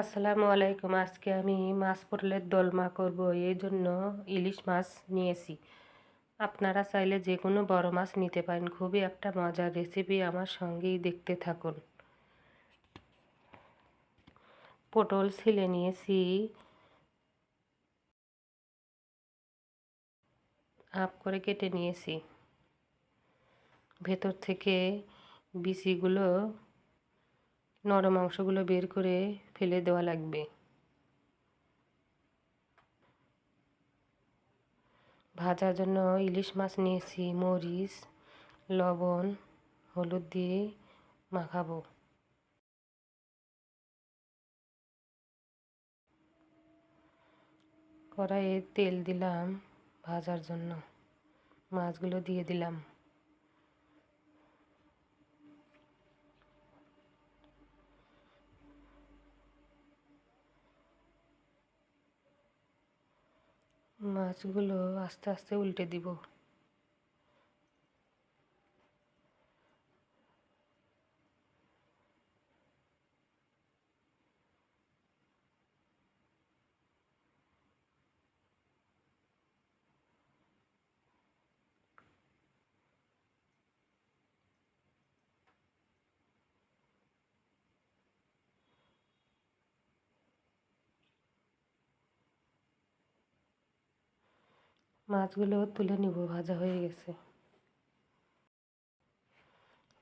আসসালামু আলাইকুম। আজকে আমি মাছ পটলের দোলমা করব, এই জন্য ইলিশ মাছ নিয়েছি। আপনারা চাইলে যে কোনো বড় মাছ নিতে পারেন, খুবই একটা মজার রেসিপি আমার সঙ্গেই দেখতে থাকুন। পটল ছিলে নিয়েছি। হাফ করে কেটে নিয়েছি। ভেতর থেকে বিচিগুলো, নরম অংশগুলো বের করে ফেলে দেওয়া লাগবে। ভাজার জন্য ইলিশ মাছ নিয়েছি, মরিচ, লবণ, হলুদ দিয়ে মাখাবো। কড়াইয়ে তেল দিলাম ভাজার জন্য। মাছগুলো দিয়ে দিলাম। মাছগুলো আস্তে আস্তে উল্টে দিব। মাছগুলো তুলে নিব, ভাজা হয়ে গেছে।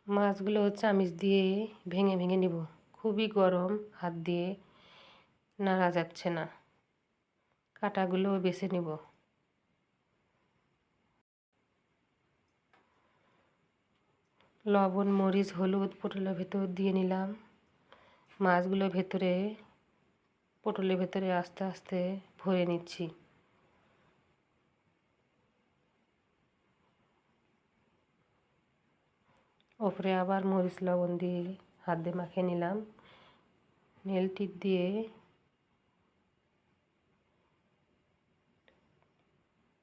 মাছগুলো চামিচ দিয়ে ভেঙে ভেঙে নিব। খুবই গরম, হাত দিয়ে নাড়া যাচ্ছে না। কাটাগুলো বেছে নিব। লবণ, মরিচ, হলুদ পটলের ভেতর দিয়ে নিলাম। মাছগুলো ভেতরে, পটলের ভেতরে আস্তে আস্তে ভরে নিচ্ছি। ওপরে আবার মরিচ লবণ দিয়ে হাত দিয়ে মাখিয়ে নিলাম। নেল টিপ দিয়ে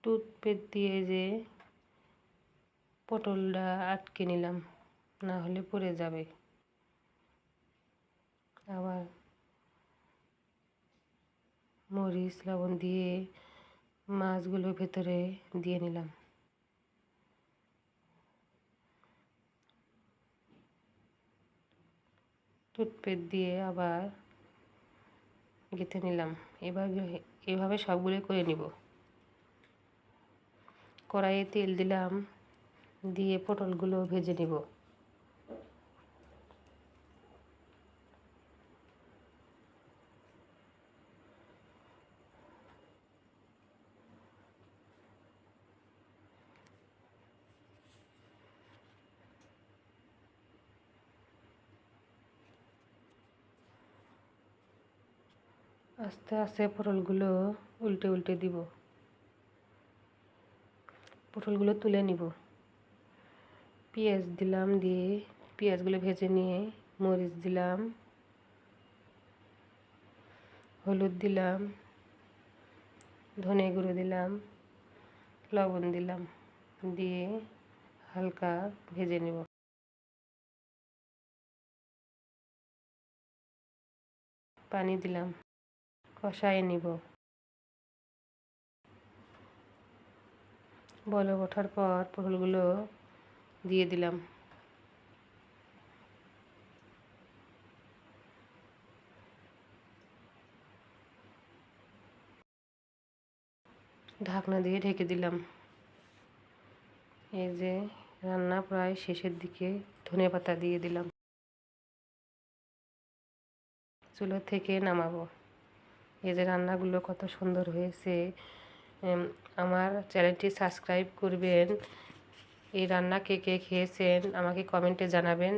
টুথপেক দিয়ে যে পটলটা আটকে নিলাম, না হলে পড়ে যাবে। আবার মরিচ লবণ দিয়ে মাছগুলো ভেতরে দিয়ে নিলাম। টুথপেক দিয়ে আবার গেঁথে নিলাম। এবার এভাবে সবগুলো করে নিব। কড়াইয়ে তেল দিলাম, দিয়ে পটলগুলো ভেজে নিব। আস্তে আস্তে পটলগুলো উল্টে উল্টে দিব। পটলগুলো তুলে নিব। পেঁয়াজ দিলাম দিয়ে পেঁয়াজগুলো ভেজে নিয়ে মরিচ দিলাম, হলুদ দিলাম, ধনে গুঁড়ো দিলাম, লবণ দিলাম দিয়ে হালকা ভেজে নেব। পানি দিলাম। কষায় নিব। বলে ওঠার পর পটলগুলো দিয়ে দিলাম। ঢাকনা দিয়ে ঢেকে দিলাম। এই যে রান্না প্রায় শেষের দিকে ধনে পাতা দিয়ে দিলাম। চুলো থেকে নামাবো। এই যে রান্নাগুলো কত সুন্দর হয়েছে। আমার চ্যানেলটি সাবস্ক্রাইব করবেন। এই রান্না কে কে খেয়েছেন আমাকে কমেন্টে জানাবেন।